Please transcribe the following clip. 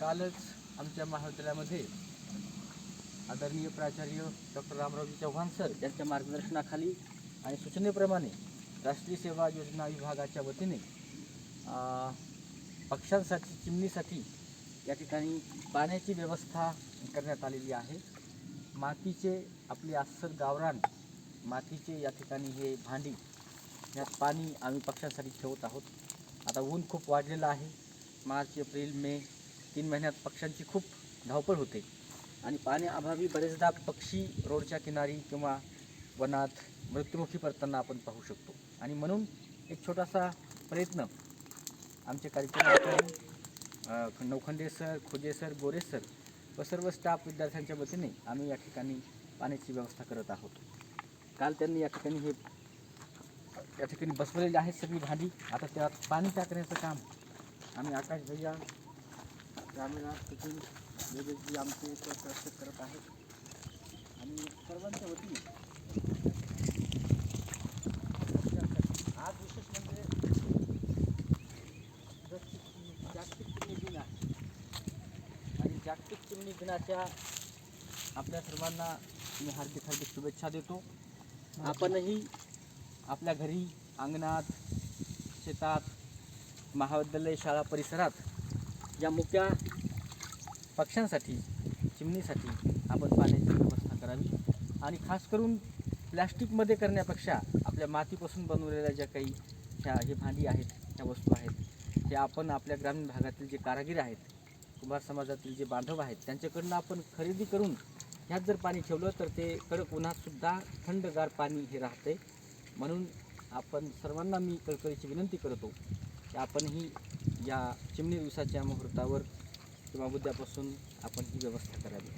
कालच आमच्या महाविद्यालयामध्ये आदरणीय प्राचार्य डॉक्टर रामरावजी चव्हाण सर यांच्या मार्गदर्शनाखाली आणि सूचनेप्रमाणे राष्ट्रीय सेवा योजना विभागाच्या वतीने पक्ष्यांसाठी चिमणीसाठी या ठिकाणी पाण्याची व्यवस्था करण्यात आलेली आहे. मातीचे आपले अस्सल गावरान मातीचे या ठिकाणी हे भांडी यात पाणी आम्ही पक्ष्यांसाठी ठेवत आहोत. आता ऊन खूप वाढलेलं आहे. मार्च एप्रिल मे तीन महिन्यात पक्ष्यांची खूप धावपळ होते. आणि पाण्याअभावी बरेचदा पक्षी रोडच्या किनारी किंवा वनात मृत्युमुखी पडताना आपण पाहू शकतो. आणि म्हणून एक छोटासा प्रयत्न आमचे कार्यक्रम अधिकारी, Naukhande sir Khoje sir Gore sir व सर्व स्टाफ विद्यार्थ्यांच्या वतीने आम्ही या ठिकाणी पाण्याची व्यवस्था करत आहोत. काल त्यांनी या ठिकाणी हे या ठिकाणी बसवलेली आहेत सगळी भांडी. आता त्यात पाणी टाकण्याचं काम आम्ही आकाश भैया ग्रामीण तिथून वेगवेगळी आमचे प्रयत्न करत आहेत. आणि आज विशेष म्हणजे जागतिक चिमणी दिन जागतिक चिमणी दिनाच्या हार्दिक हार्दिक शुभेच्छा देतो. आपणही आपल्या घरी अंगणात, शेतात, महाविद्यालय शाळा परिसरात या मुक्या पक्ष्यांसाठी चिमणीसाठी आपण पाण्याची व्यवस्था करावी. आणि खास करून प्लॅस्टिकमध्ये करण्यापेक्षा आपल्या मातीपासून बनवलेल्या ज्या काही ह्या जे भांडी आहेत ह्या वस्तू आहेत हे आपण आपल्या ग्रामीण भागातील जे कारागीर आहेत कुंभार समाजातील जे बांधव आहेत त्यांच्याकडनं आपण खरेदी करून ह्यात जर पाणी ठेवलं तर ते कडक उन्हातसुद्धा थंडगार पाणी हे राहते म्हणून आपण सर्वांना मी कळकळीची विनंती करतो आपणही या चिमणी दिवसाच्या मुहूर्तावर किंवा उद्यापासून आपण ही व्यवस्था करावी.